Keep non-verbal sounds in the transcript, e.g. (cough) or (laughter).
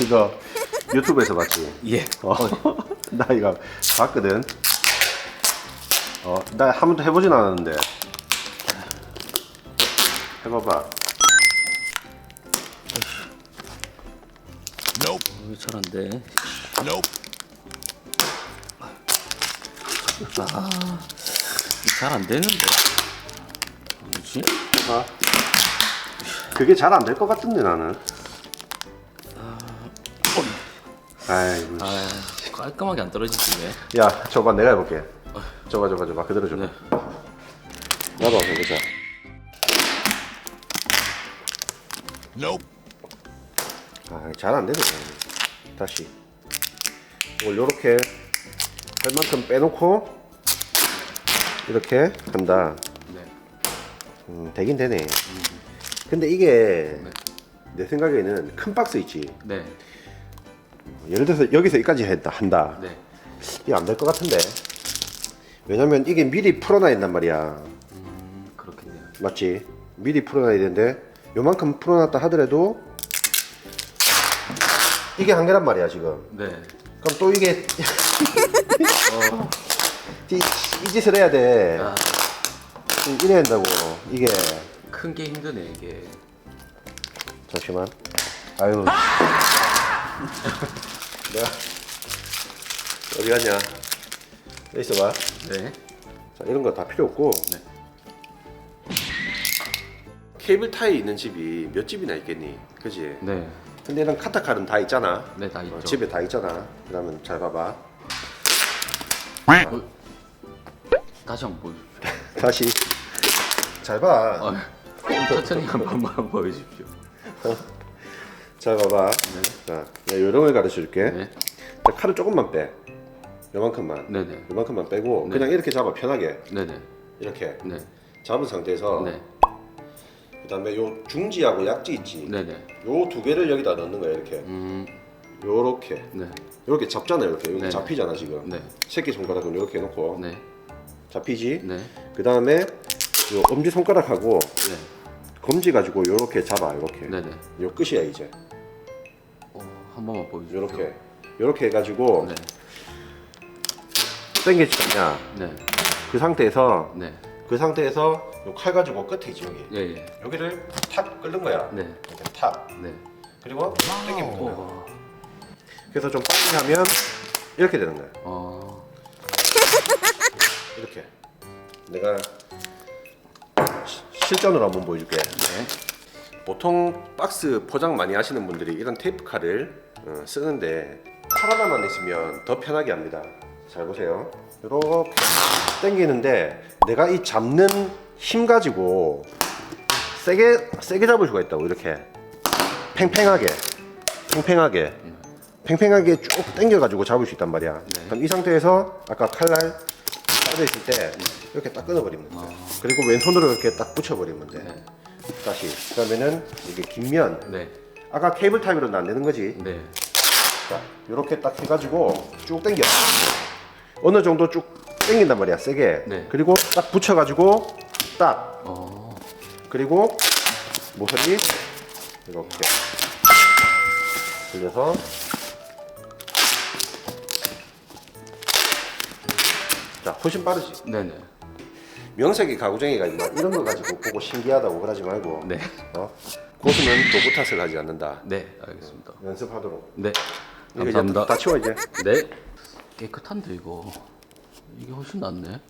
이거 유튜브에서 봤지? 예. 어, 나 이거 봤거든. 어, 나 한 번도 해보진 않았는데. 해봐봐. Nope. 왜잘안 돼? Nope. 잘안 되는데. 뭐지? 해봐. 그게 잘 안 될 것 같은데 나는. 아이고. 아, 깔끔하게 안 떨어지지 왜? 야, 저봐 내가 해볼게. 저봐, 저봐, 저봐. 그대로 줘봐. 네. 나도 한번 해보자. Nope. 아, 잘 안 되네. 다시. 이걸 요렇게 할 만큼 빼놓고 이렇게 한다. 네. 음, 되긴 되네. 근데 이게 내 생각에는 큰 박스 있지. 네. 예를 들어서 여기서 여기까지 했다 한다. 네. 이게 안 될 것 같은데. 왜냐면 이게 미리 풀어놔야 된단 말이야. 음, 그렇겠네요. 맞지? 미리 풀어놔야 되는데 요만큼 풀어놨다 하더라도 이게 한계란 말이야 지금. 네. 그럼 또 이게 어, (laughs) 이, 이 짓을 해야 돼. 아, 이래야 된다고. 이게 큰 게 힘드네 이게. 잠시만. 아유. (laughs) 내가 어디 갔냐? 여기 있어봐. 네. 자, 이런 거 다 필요 없고. 네. 케이블 타이 있는 집이 몇 집이나 있겠니? 그지? 네. 근데 이런 카타칼은 다 있잖아. 네, 다 어, 있죠. 집에 다 있잖아. 그러면 잘 봐봐. 어, 다시 한번 보여주십시오. (laughs) 다시. 잘 봐. 어, 천천히 한 번만 보여주십시오. 잘 봐봐. 자, 내가 요령을 가르쳐 줄게. 네. 자, 칼을 조금만 빼. 요만큼만. 네네. 요만큼만 빼고 네. 그냥 이렇게 잡아 편하게. 네네. 이렇게 네. 잡은 상태에서 네. 그다음에 요 중지하고 약지 있지. 네네. 요 두 개를 여기다 넣는 거야 이렇게. 음. 요렇게. 네. 요렇게 잡잖아 이렇게. 여기 네. 잡히잖아 지금. 네. 새끼 손가락은 요렇게 해놓고 네. 잡히지. 네. 그다음에 요 엄지 손가락하고 네. 검지 가지고 요렇게 잡아 이렇게. 네네. 요 끝이야 이제. 어, 한 번만 보여주십시오. 요렇게. 요렇게 해가지고 네. 당겨지냐. 네. 그 상태에서 네. 그 상태에서 요 칼 가지고 끝에 있지 여기. 예, 예. 여기를 탁 끓는 거야. 네. 이렇게 탁. 네. 그리고 당기면 거야. 어. 그래서 좀 빨리 하면 이렇게 되는 거야. 어. 이렇게. 내가 시- 실전으로 한번 보여줄게. 네. 보통 박스 포장 많이 하시는 분들이 이런 테이프 칼을 어, 쓰는데 칼 하나만 있으면 더 편하게 합니다. 잘 보세요. 이렇게 당기는데 내가 이 잡는 힘 가지고 세게 세게 잡을 수가 있다고 이렇게 팽팽하게 팽팽하게 팽팽하게 쭉 당겨가지고 잡을 수 있단 말이야. 네. 그럼 이 상태에서 아까 칼날 빠져 있을 때 이렇게 딱 끊어버리면 돼. 그리고 왼손으로 이렇게 딱 붙여버리면 돼. 네. 다시 그러면은 이게 긴면 네. 아까 케이블 타입으로는 안 되는 거지. 네. 자, 이렇게 딱 해가지고 쭉 당겨. 어느 정도 쭉 당긴단 말이야, 세게. 네. 그리고 딱 붙여가지고 딱. 어. 그리고 모서리 이렇게 돌려서 자 훨씬 빠르지. 네네. 명색이 가구쟁이가 있나 이런 거 가지고 보고 신기하다고 그러지 말고. 네. 어? 고수는 도구 탓을 하지 않는다. 네. 알겠습니다. 연습하도록. 네. 이거 이제 감사합니다. 다 치워 이제. 네. 깨끗한데 이거. 이게 훨씬 낫네.